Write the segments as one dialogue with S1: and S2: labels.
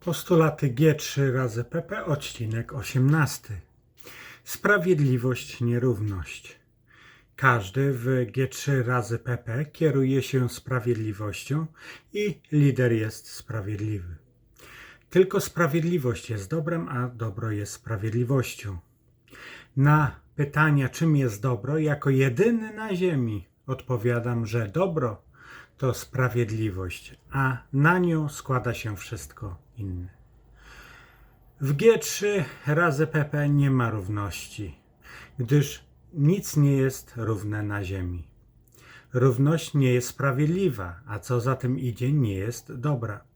S1: Postulaty G3 razy PP, odcinek 18. Sprawiedliwość, nierówność. Każdy w G3 razy PP kieruje się sprawiedliwością i lider jest sprawiedliwy. Tylko sprawiedliwość jest dobrem, a dobro jest sprawiedliwością. Na pytania, czym jest dobro, jako jedyny na ziemi odpowiadam, że dobro to sprawiedliwość, a na nią składa się wszystko inne. W G3 razy PP nie ma równości, gdyż nic nie jest równe na ziemi. Równość nie jest sprawiedliwa, a co za tym idzie, nie jest dobra.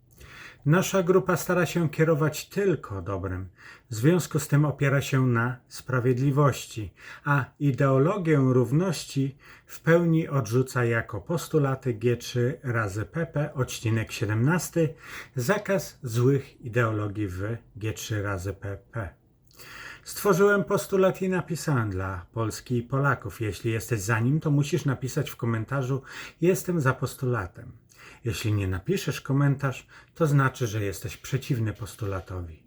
S1: Nasza grupa stara się kierować tylko dobrem, w związku z tym opiera się na sprawiedliwości, a ideologię równości w pełni odrzuca jako postulaty G3 razy PP, odcinek 17, zakaz złych ideologii w G3 razy PP. Stworzyłem postulat i napisałem dla Polski i Polaków. Jeśli jesteś za nim, to musisz napisać w komentarzu Jestem za postulatem. Jeśli nie napiszesz komentarz, to znaczy, że jesteś przeciwny postulatowi.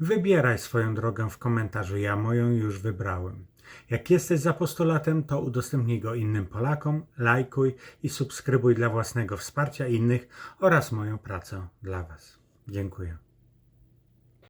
S1: Wybieraj swoją drogę w komentarzu, ja moją już wybrałem. Jak jesteś za postulatem, to udostępnij go innym Polakom, lajkuj i subskrybuj dla własnego wsparcia innych oraz moją pracę dla Was. Dziękuję.